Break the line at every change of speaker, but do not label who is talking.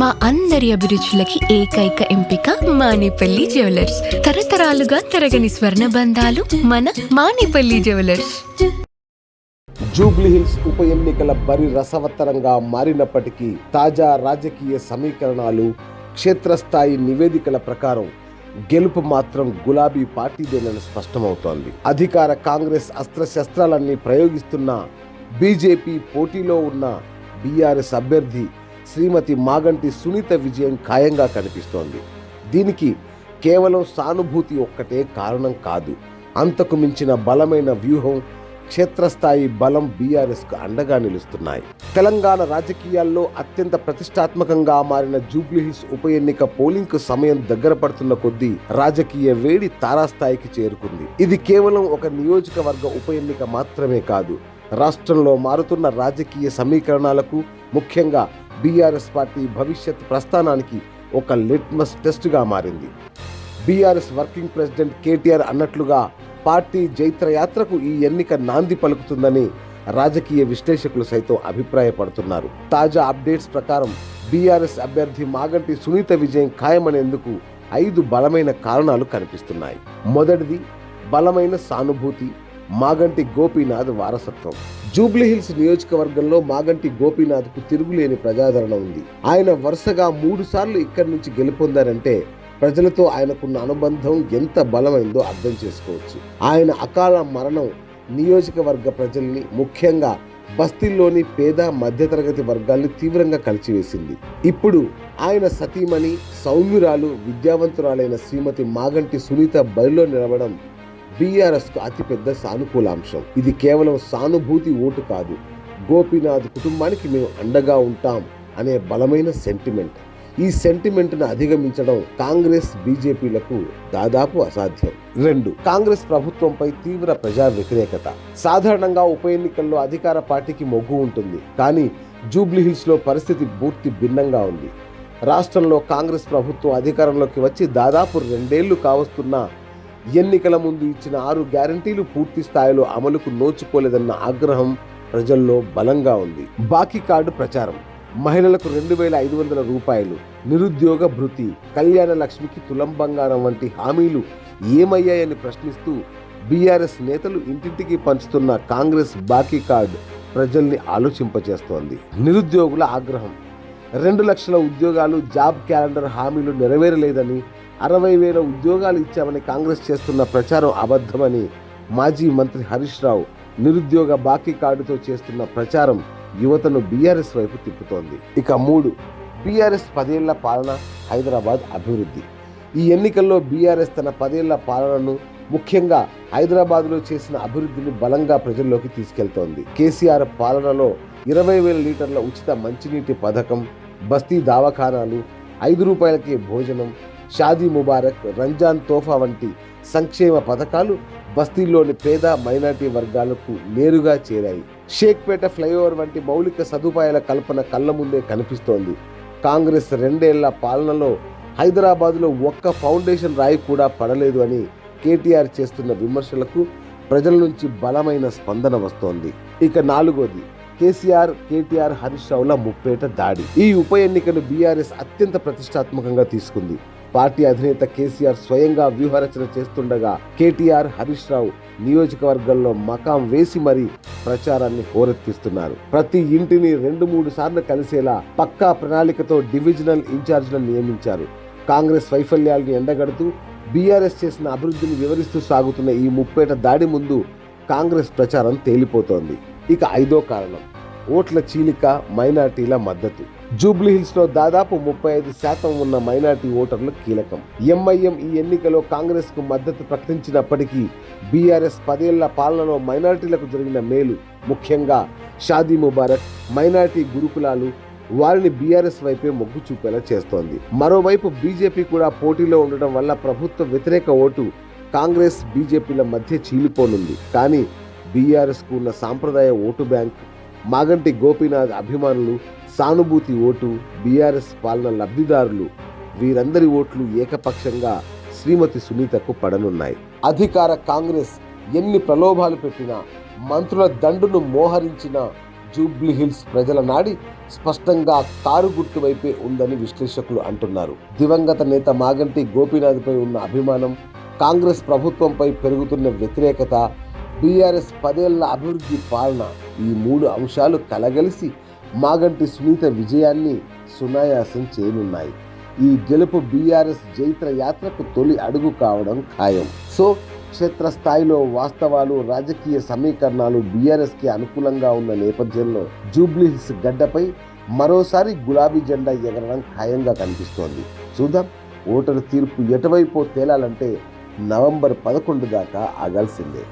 మా అందరి అభిరుచులకి ఏకైక ఎంపిక మానేపల్లి జ్యువెలర్స్. తరతరాలుగా తరగని స్వర్ణ బంధాలు మన మానేపల్లి జ్యువెలర్స్.
జూబ్లీహిల్స్ ఉప ఎన్నికల బరి రసవత్తరంగా మారినప్పటికీ తాజా రాజకీయ సమీకరణాలు క్షేత్రస్థాయి నివేదికల ప్రకారం గెలుపు మాత్రం గులాబీ పార్టీదేనని స్పష్టమవుతోంది. అధికార కాంగ్రెస్ అస్త్రశస్త్రాలన్నీ ప్రయోగిస్తున్న బీజేపీ పోటీలో ఉన్న బీఆర్ఎస్ అభ్యర్థి శ్రీమతి మాగంటి సునీత విజయం ఖాయంగా కనిపిస్తోంది. దీనికి కేవలం సానుభూతి ఒక్కటే కారణం కాదు. అంతకు మించిన బలమైన వ్యూహం క్షేత్రస్థాయి బలం బీఆర్ఎస్కు అండగా నిలుస్తున్నాయి. తెలంగాణ రాజకీయాల్లో అత్యంత ప్రతిష్టాత్మకంగా మారిన జూబ్లీహిల్స్ ఉప ఎన్నిక పోలింగ్కు సమయం దగ్గర పడుతున్న కొద్దీ రాజకీయ వేడి తారాస్థాయికి చేరుకుంది. ఇది కేవలం ఒక నియోజకవర్గ ఉప ఎన్నిక మాత్రమే కాదు. రాష్ట్రంలో మారుతున్న రాజకీయ సమీకరణాలకు ముఖ్యంగా బీఆర్ఎస్ పార్టీ భవిష్యత్ ప్రస్థానానికి ఒక లిట్మస్ టెస్ట్గా మారింది. బీఆర్ఎస్ వర్కింగ్ ప్రెసిడెంట్ కేటీఆర్ అన్నట్లుగా పార్టీ జైత్రయాత్రకు ఈ ఎన్నిక నాంది పలుకుతుందని రాజకీయ విశ్లేషకులు సైతం అభిప్రాయపడుతున్నారు. తాజా అప్డేట్స్ ప్రకారం బీఆర్ఎస్ అభ్యర్థి మాగంటి సునీత విజయం ఖాయమనేందుకు ఐదు బలమైన కారణాలు కనిపిస్తున్నాయి. మొదటిది బలమైన సానుభూతి మాగంటి గోపీనాథ్ వారసత్వం. జూబ్లీహిల్స్ నియోజకవర్గంలో మాగంటి గోపీనాథ్కు తిరుగులేని ప్రజాదరణ ఉంది. ఆయన వరుసగా మూడు సార్లు ఇక్కడి నుంచి గెలుపొందారంటే ప్రజలతో ఆయనకున్న అనుబంధం ఎంత బలమైందో అర్థం చేసుకోవచ్చు. ఆయన అకాల మరణం నియోజకవర్గ ప్రజల్ని ముఖ్యంగా బస్తీల్లోని పేద మధ్యతరగతి వర్గాల్ని తీవ్రంగా కలిచివేసింది. ఇప్పుడు ఆయన సతీమణి సౌమ్యురాలు విద్యావంతురాలైన శ్రీమతి మాగంటి సునీత బరిలో నిలవడం బీఆర్ఎస్కు అతిపెద్ద సానుకూల అంశం ఇది కేవలం సానుభూతి ఓటు కాదు. గోపీనాథ్ కుటుంబానికి మేము అండగా ఉంటాం అనే బలమైన సెంటిమెంట్ ఈ సెంటిమెంట్ను అధిగమించడం కాంగ్రెస్ బీజేపీలకు దాదాపు అసాధ్యం. రెండు కాంగ్రెస్ ప్రభుత్వంపై తీవ్ర ప్రజా వ్యతిరేకత. సాధారణంగా ఉప ఎన్నికల్లో అధికార పార్టీకి మొగ్గు ఉంటుంది. కానీ జూబ్లీహిల్స్లో పరిస్థితి పూర్తి భిన్నంగా ఉంది. రాష్ట్రంలో కాంగ్రెస్ ప్రభుత్వం అధికారంలోకి వచ్చి దాదాపు రెండేళ్ళు కావస్తున్నా ఎన్నికల ముందు ఇచ్చిన ఆరు గ్యారంటీలు పూర్తి స్థాయిలో అమలుకు నోచుకోలేదన్న ఆగ్రహం ప్రజల్లో బలంగా ఉంది. బాకీ కార్డు ప్రచారం. మహిళలకు రెండు వేల ఐదు వందల రూపాయలు. నిరుద్యోగ భృతి కళ్యాణ లక్ష్మికి తులం బంగారం వంటి హామీలు ఏమయ్యాయని ప్రశ్నిస్తూ బీఆర్ఎస్ నేతలు ఇంటింటికి పంచుతున్న కాంగ్రెస్ బాకీ కార్డు ప్రజల్ని ఆలోచింపచేస్తోంది నిరుద్యోగుల ఆగ్రహం. రెండు లక్షల ఉద్యోగాలు జాబ్ క్యాలెండర్ హామీలు నెరవేరలేదని అరవై వేల ఉద్యోగాలు ఇచ్చామని కాంగ్రెస్ చేస్తున్న ప్రచారం అబద్ధమని మాజీ మంత్రి హరీష్ రావు నిరుద్యోగ బాకీ కార్డుతో చేస్తున్న ప్రచారం యువతను బీఆర్ఎస్ వైపు తిప్పుతోంది. ఇక మూడు బీఆర్ఎస్ పదేళ్ళ పాలన హైదరాబాద్ అభివృద్ధి. ఈ ఎన్నికల్లో బీఆర్ఎస్ తన పదేళ్ళ పాలనను ముఖ్యంగా హైదరాబాద్లో చేసిన అభివృద్ధిని బలంగా ప్రజల్లోకి తీసుకెళ్తోంది. కేసీఆర్ పాలనలో ఇరవై వేల లీటర్ల ఉచిత మంచినీటి పథకం బస్తీ దావఖానాలు ఐదు రూపాయలకే భోజనం షాదీ ముబారక్ రంజాన్ తోఫా వంటి సంక్షేమ పథకాలు బస్తీల్లోని పేద మైనార్టీ వర్గాలకు నేరుగా చేరాయి. షేక్పేట ఫ్లైఓవర్ వంటి మౌలిక సదుపాయాల కల్పన కళ్ళ ముందే కనిపిస్తోంది. కాంగ్రెస్ రెండేళ్ళ పాలనలో హైదరాబాద్లో ఒక్క ఫౌండేషన్ రాయి కూడా పడలేదు అని కేటీఆర్ చేస్తున్న విమర్శలకు ప్రజల నుంచి బలమైన స్పందన వస్తోంది. ఇక నాలుగోది కేసీఆర్ కేటీఆర్ హరీష్ రావుల ముప్పేట దాడి. ఈ ఉప ఎన్నికను బీఆర్ఎస్ అత్యంత ప్రతిష్టాత్మకంగా తీసుకుంది. పార్టీ అధినేత కేసీఆర్ స్వయంగా వ్యూహరచన చేస్తుండగా కేటీఆర్ హరీష్ రావు నియోజకవర్గంలో మకాం వేసి మరీ ప్రచారాన్ని హోరెత్తిస్తున్నారు. ప్రతి ఇంటిని రెండు మూడు సార్లు కలిసేలా పక్కా ప్రణాళికతో డివిజనల్ ఇన్ఛార్జ్లను నియమించారు. కాంగ్రెస్ వైఫల్యాలను ఎండగడుతూ బీఆర్ఎస్ చేసిన అభివృద్ధిని వివరిస్తూ సాగుతున్న ఈ ముప్పేట దాడి ముందు కాంగ్రెస్ ప్రచారం తేలిపోతోంది. ఇక ఐదో కారణం. ఓట్ల చీలిక మైనార్టీల మద్దతు. జూబ్లీహిల్స్లో దాదాపు ముప్పై ఐదు శాతం ఉన్న మైనార్టీ ఓటర్లు కీలకం. ఎంఐఎం ఈ ఎన్నికలో కాంగ్రెస్కు మద్దతు ప్రకటించినప్పటికీ బీఆర్ఎస్ పదేళ్ళ పాలనలో మైనార్టీలకు జరిగిన మేలు ముఖ్యంగా షాదీ ముబారక్ మైనార్టీ గురుకులాలు వారిని బీఆర్ఎస్ వైపే మొగ్గు చూపేలా చేస్తోంది. మరోవైపు బీజేపీ కూడా పోటీలో ఉండడం వల్ల ప్రభుత్వ వ్యతిరేక ఓటు కాంగ్రెస్ బీజేపీల మధ్య చీలిపోనుంది. కానీ బీఆర్ఎస్కు ఉన్న సాంప్రదాయ ఓటు బ్యాంక్ మాగంటి గోపీనాథ్ అభిమానులు సానుభూతి ఓటు బీఆర్ఎస్ పాలన లబ్ధిదారులు వీరందరి ఓట్లు ఏకపక్షంగా శ్రీమతి సునీతకు పడనున్నాయి. అధికార కాంగ్రెస్ ఎన్ని ప్రలోభాలు పెట్టినా మంత్రుల దండును మోహరించిన జూబ్లీహిల్స్ ప్రజల నాడి స్పష్టంగా కారు గుర్తు వైపే ఉందని విశ్లేషకులు అంటున్నారు. దివంగత నేత మాగంటి గోపీనాథ్పై ఉన్న అభిమానం కాంగ్రెస్ ప్రభుత్వంపై పెరుగుతున్న వ్యతిరేకత బీఆర్ఎస్ పదేళ్ళ అభివృద్ధి పాలన ఈ మూడు అంశాలు కలగలిసి మాగంటి సునీత విజయాన్ని సునాయాసం చేయనున్నాయి. ఈ గెలుపు బీఆర్ఎస్ జైత్ర యాత్రకు తొలి అడుగు కావడం ఖాయం. సో క్షేత్రస్థాయిలో వాస్తవాలు రాజకీయ సమీకరణాలు బీఆర్ఎస్కి అనుకూలంగా ఉన్న నేపథ్యంలో జూబ్లీహిల్స్ గడ్డపై మరోసారి గులాబీ జెండా ఎగరడం ఖాయంగా కనిపిస్తోంది. చూద్దాం ఓటరు తీర్పు ఎటువైపో తేలాలంటే నవంబర్ పదకొండు దాకా ఆగాల్సిందే.